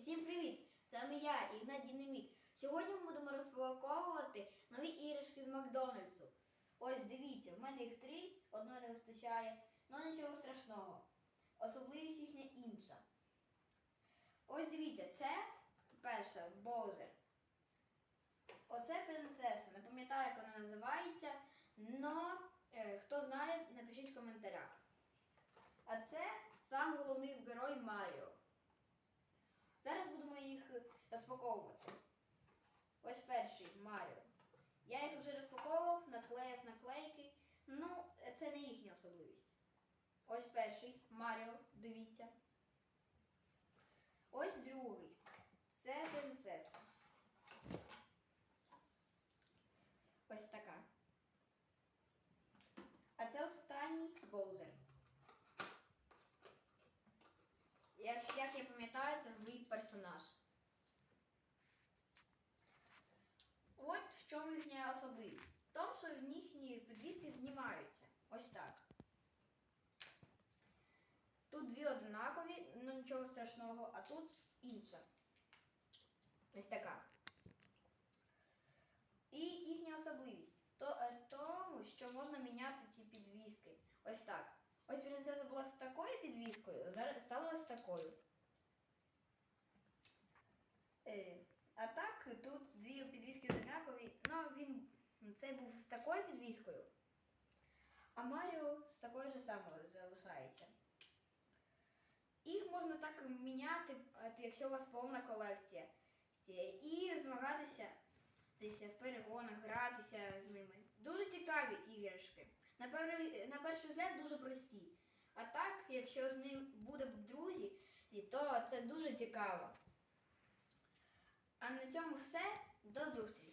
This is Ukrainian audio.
Усім привіт! Саме я, Ігнат Дінаміт. Сьогодні ми будемо розпаковувати нові іграшки з Макдональдсу. Ось дивіться, в мене їх три, одної не вистачає, але нічого страшного. Особливість їхня інша. Ось дивіться, це перша Боузер. Оце принцеса. Не пам'ятаю, як вона називається, але хто знає, напишіть в коментарях. А це сам головний герой Маріо. Зараз будемо їх розпаковувати. Ось перший Маріо. Я їх вже розпаковував, наклеїв наклейки. Ну, це не їхня особливість. Ось перший Маріо, дивіться. Ось другий. Це принцеса. Ось така. А це останній Боузер. Як, як я пам'ятаю, це злий персонаж. От в чому їхня особливість. В тому, що їхні підвіски знімаються. Ось так. Тут дві однакові, ну нічого страшного, а тут інша. Ось така. І їхня особливість. То, е, тому, що можна міняти ці підвіски. Ось так. Ось принцеса була з такою підвіскою, зараз стала ось такою. Е, а так, тут дві підвіски однакові. Цей був з такою підвіскою, а Маріо з такою ж самою залишається. Їх можна так міняти, якщо у вас повна колекція. І змагатися в перегонах, гратися з ними. Дуже цікаві іграшки. На, пер... на перший взгляд дуже прості. А так, якщо з ним буде друзі, то це дуже цікаво. А на цьому все. До зустрічі!